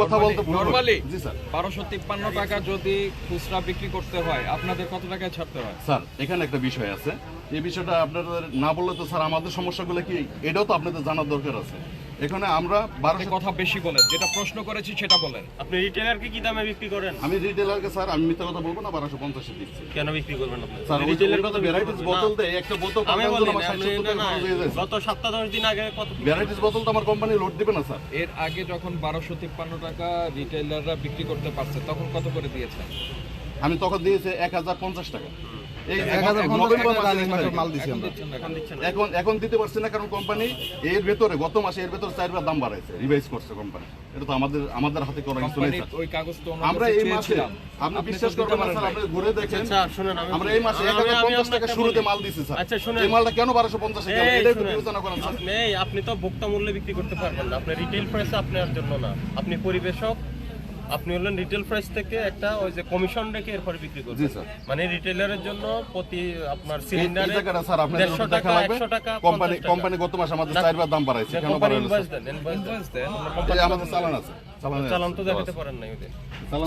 কথা বলতে নরমালি জি স্যার। বারোশো তিপ্পান্ন টাকা যদি খুচরা বিক্রি করতে হয় আপনাদের কত টাকায় ছাড়তে হয়? স্যার এখানে একটা বিষয় আছে। এই বিষয়টা আপনাদের না বললে তো স্যার আমাদের সমস্যাগুলো কি? এটাও তো আপনাদের জানার দরকার আছে। এখানে আমরা বারোশো কথা বেশি বলেন যেটা প্রশ্ন করেছি সেটা বলেন। আপনি রিটেলারকে কি দামে বিক্রি করেন? আমি রিটেলারকে স্যার আমি মিথ্যা কথা বলব না বারোশো পঞ্চাশে দিচ্ছি। কেন বিক্রি করবেন আপনি? স্যার রিটেলার তো ভ্যারাইটিস বোতল দেয় একটা বোতল আমি বলি জন্য না, আমার আপনি 60 না, টাকা না, খরচ যায়। গত সপ্তাহ দশ দিন আগে কত ভ্যারাইটিস বোতল তো আমার কোম্পানি লোড দিবে না স্যার। এর আগে যখন বারোশো তিপ্পান্ন টাকা রিটেইলাররা বিক্রি করতে পারছে তখন কত করে দিয়েছেন? আমি তখন দিয়েছি এক হাজার পঞ্চাশ টাকা। এখন পঞ্চাশ নভেম্বর টাকা মাসের রানিং এক মাসের তারিখে। মাল দিছি আমরা দিচ্ছেন না এখন দিচ্ছেন না। এখন এখন দিতে পারছি না কারণ কোম্পানি এর ভেতরে গত মাসে এর ভেতরে চারবার দাম বাড়াইছে রিভাইজ করছে কোম্পানি এটা তো আমাদের আমাদের হাতে করা কিছু নেই কোম্পানির স্যার। ওই কাগজ তো ওনার আমরা এই মাসে আপনি আপনি বিশ্বাস তো করবেন না স্যার আপনি ঘুরে দেখেন। আচ্ছা শুনেন আমি আমরা এই মাসে এক আমি- হাজার আমি পঞ্চাশ টাকা শুরুতে মাল দিছি স্যার। আচ্ছা শুনেন। এই মালটা কেন টাকা তো বিবেচনা করেন স্যার। আপনি আপনি তো ভোক্তা মূল্যে বিক্রি করতে পারবেন না। আপনি রিটেল প্রাইসে আপনার জন্য না। আপনি পরিবেশক আপনি হলেন রিটেল প্রাইস থেকে একটা ওই যে কমিশন রেখে এরপরে বিক্রি জি করবেন স্যার। মানে রিটেলারের জন্য প্রতি আপনার সিলিন্ডারে জায়গাটা স্যার আপনাদের দেখা টাকা লাগবে? কোম্পানি কোম্পানি গত মাসে আমাদের চারবার দাম বাড়াইছে কেন কোম্পানি বাড়াইছে ইনভয়েস দেন ইনভয়েস দেন। আমাদের চালান আছে চালান চালান তো দেখাতে পারেন ওদের।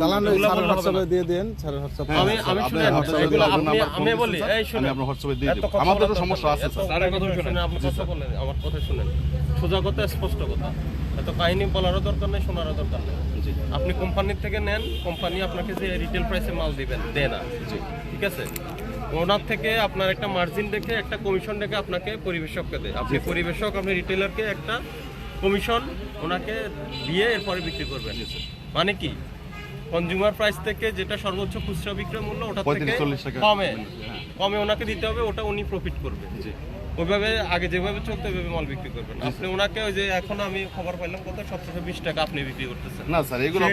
চালান হোয়াটসঅ্যাপে দিয়ে দেন হোয়াটসঅ্যাপ আমি আমি আপনি এগুলো আপনি আমি বলি স্যার। এই শুনেন। আমি হোয়াটসঅ্যাপে দিয়ে এত আমাদের তো সমস্যা দরকার আছে স্যার। কথা শুনেন। শুনেন, আপনি কথা বলেন আমার কথা শুনেন। সোজা কথা স্পষ্ট কথা। এত কাহিনী বলারও দরকার নেই শোনারও দরকার নেই। জি আপনি কোম্পানির থেকে নেন কোম্পানি আপনাকে যে রিটেল প্রাইসে মাল দিবেন দেয় না। ঠিক আছে? ওনার থেকে আপনার একটা মার্জিন দেখে একটা কমিশন রেখে আপনাকে পরিবেশককে দেয়। আপনি পরিবেশক আপনি রিটেলারকে একটা কমিশন ওনাকে দিয়ে এরপরে বিক্রি করবেন। মানে কি? কনজিউমার প্রাইস থেকে যেটা সর্বোচ্চ খুচরা বিক্রয় মূল্য ওটা থেকে কমে। হ্যাঁ। কমে ওনাকে দিতে হবে ওটা উনি প্রফিট করবে। জি। ওইভাবে আগে যেভাবে চলতো ওইভাবে মাল বিক্রি করবেন। আপনি ওনাকে ওই যে এখন আমি খবর পাইলাম কত সতেরোশো বিশ টাকা আপনি বিক্রি করতেছেন। না স্যার এগুলো।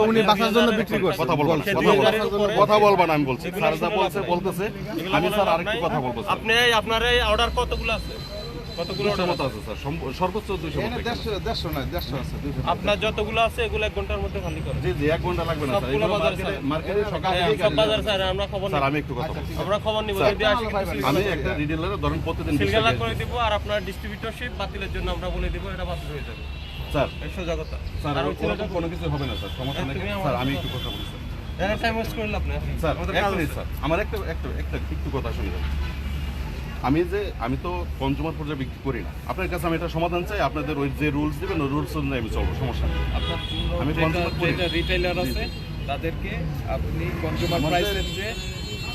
উনি বাঁচার জন্য বিক্রি করছে কথা বলব না, সে কথা দুই বলব না। হাজারের উপরে- কথা বলব না আমি বলছি। স্যার যা বলছে বলতেছে। আমি স্যার আরেকটু কথা বলব আপনি আপনার এই অর্ডার কতগুলো আছে? কতগুলো মতো আছে? আছে স্যার। সর্বোচ্চ দুশো দেড়শো দেড়শো নয় দেড়শো আছে আপনার যতগুলো আছে এগুলো এক ঘণ্টার মধ্যে খালি করেন। জি জি এক ঘণ্টা লাগবে না সবগুলো বাজার মার্কেটে সকাল হ্যাঁ, সব বাজার স্যার আমরা খবর স্যার আমি একটু কথা আমরা খবর নিব যদি আসি আমি একটা রিটেলারে ধরেন প্রতিদিন সিলগালা করে দিব আর আপনার ডিস্ট্রিবিউটরশিপ বাতিলের জন্য আমরা বলে দিব এটা বাতিল হয়ে যাবে। স্যার এই স্যার আর কোনো কিছু হবে না স্যার সমস্যা নেই। আমার স্যার আমি একটু কথা বলি স্যার। টাইম ওয়েস্ট করলে আপনি স্যার আমাদের এক কাজ মিনিট আছে। স্যার। আমার একটা একটা একটা একটু কথা শুনে যান। আমি যে আমি তো কনজিউমার পর্যায়ে বিক্রি করি না। আপনার কাছে আমি এটা সমাধান চাই আপনাদের ওই যে রুলস দেবেন ওই রুলস অনুযায়ী আমি চলবো সমস্যা নেই। আমি রিটেইলার আছে তাদেরকে আপনি কনজিউমার প্রাইসের যে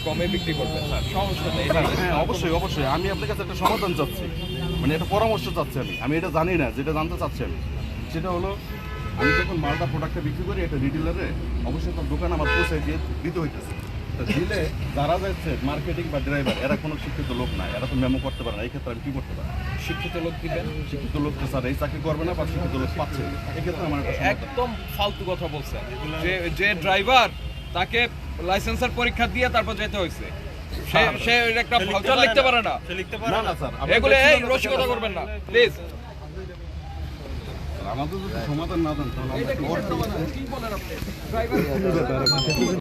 কমে বিক্রি করবেন। সমস্যা নেই। হ্যাঁ অবশ্যই অবশ্যই। আমি আপনার কাছে একটা সমাধান চাচ্ছি। মানে একটা পরামর্শ চাচ্ছি আমি। আমি এটা জানি না যেটা জানতে চাচ্ছি আমি। সেটা হলো আমি যখন মালটা প্রোডাক্টটা বিক্রি করি একটা রিটেলারে অবশ্যই তার দোকান আমার পৌঁছে দিয়ে দিতে হইতেছে। দিলে যারা যাচ্ছে মার্কেটিং বা ড্রাইভার এরা কোনো শিক্ষিত লোক না এরা তো মেমো করতে পারে না এই ক্ষেত্রে আমি কি করতে পারি? শিক্ষিত লোক দিবেন? শিক্ষিত লোক তো স্যার এই চাকরি করবে না বা শিক্ষিত লোক পাচ্ছে। এক্ষেত্রে আমার একদম ফালতু কথা বলছেন। যে যে ড্রাইভার তাকে লাইসেন্সের পরীক্ষা দিয়ে তারপর যেতে হয়েছে। সে সে একটা ভাউচার পারে লিখতে না। পারে না। সে লিখতে পারে না স্যার এগুলো এই রসিকতা করবেন না প্লিজ আমাদের যদি সমাধান না দেন তাহলে